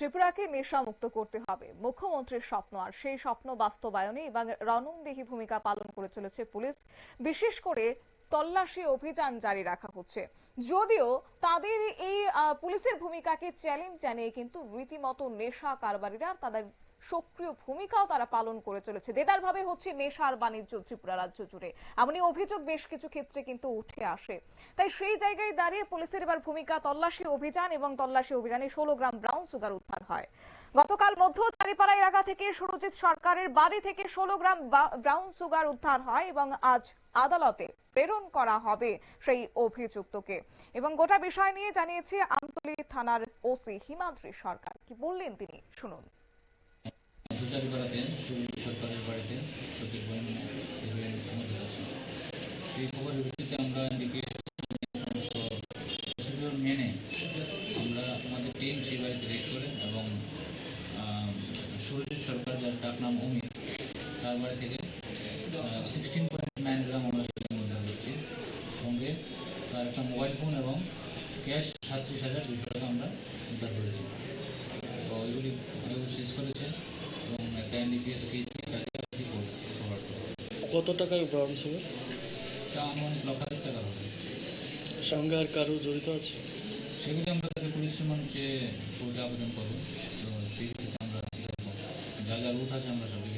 ত্রিপুরাকে নেশামুক্ত করতে হবে। মুখ্যমন্ত্রীর স্বপ্ন, আর সেই স্বপ্ন বাস্তবায়নে এবং রণনদেহী ভূমিকা পালন করে চলেছে পুলিশ। বিশেষ করে তল্লাশি অভিযান জারি রাখা হচ্ছে। যদিও তাদের এই পুলিশের ভূমিকাকে চ্যালেঞ্জ জানিয়ে কিন্তু রীতিমতো নেশা কারবারিরা তাদের সক্রিয় ভূমিকাও তারা পালন করে চলেছে। দেদারভাবে হচ্ছে নেশার বাণিজ্য ত্রিপুরা রাজ্য জুড়ে। এমনই অভিযোগ বেশ কিছু ক্ষেত্রে কিন্তু উঠে আসে। তাই সেই জায়গায় দাঁড়িয়ে পুলিশের এবার ভূমিকা তল্লাশি অভিযান এবং তল্লাশি অভিযানে ষোলো গ্রাম ব্রাউন সুগার উদ্ধার হয়। গতকাল মধ্য চারিপাড়া এলাকা থেকে সুরজিৎ সরকারের বাড়ি থেকে ষোলো গ্রাম ব্রাউন সুগার উদ্ধার হয় এবং আজ আদালতে প্রেরণ করা হবে সেই অভিযুক্তকে। এবং গোটা বিষয় নিয়ে জানিয়েছে আমতলী থানার ওসি হিমাদ্রি সরকার। কি বললেন তিনি? শুনুন। মধুচারিপাড়াতে সুরজিৎ সরকারের বাড়িতে সচিব বলেন হিরোইন মজুদ আছে। সেই খবরের ভিত্তিতে আমরা প্রসিডিওর মেনে আমরা আমাদের টিম সেই বাড়িতে রেড করে এবং সুরজিৎ সরকার যার ডাক নাম অমিত, তার বাড়ি থেকে সিক্সটিন পয়েন্ট নাইন গ্রাম আমরা উদ্ধার করছি। সঙ্গে তার একটা মোবাইল ফোন এবং ক্যাশ সাতত্রিশ হাজার দুশো টাকা আমরা উদ্ধার করেছি। তো এগুলো শেষ করেছে। কেস কত টাকার ব্রাউন ছিল তা আনুমানিক টাকা হবে। সঙ্গে আর কারও জড়িত আছে? সেগুলি আমরা পুলিশ রিমান্ডে কোর্টে আবেদন করব তো সেই আমরা যা যা রুট আছে আমরা সবগুলি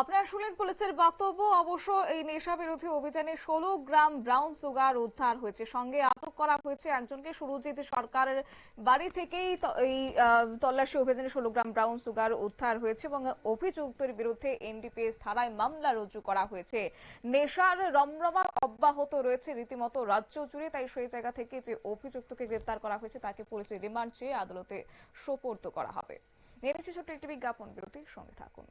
আপনারা শুনলেন পুলিশের বক্তব্য। অবশ্য এই নেশা বিরোধী অভিযানে ষোলো গ্রাম ব্রাউন সুগার উদ্ধার হয়েছে। সঙ্গে আটক করা হয়েছে একজনকে। সুরজিৎ সরকারের বাড়ি থেকেই এই তল্লাশি অভিযানে ষোলো গ্রাম ব্রাউন সুগার উদ্ধার হয়েছে এবং অভিযুক্তের বিরুদ্ধে এনডিপিএস ধারায় মামলা রুজু করা হয়েছে। নেশার রমরমা অব্যাহত রয়েছে রীতিমতো। রাজ্য জুড়ে তাই সেই জায়গা থেকে যে অভিযুক্তকে গ্রেপ্তার করা হয়েছে তাকে পুলিশের রিমান্ড চেয়ে আদালতে সোপর্দ করা হবে। নিচ্ছে ছোট্ট একটি বিজ্ঞাপন বিরতির সঙ্গে থাকুন।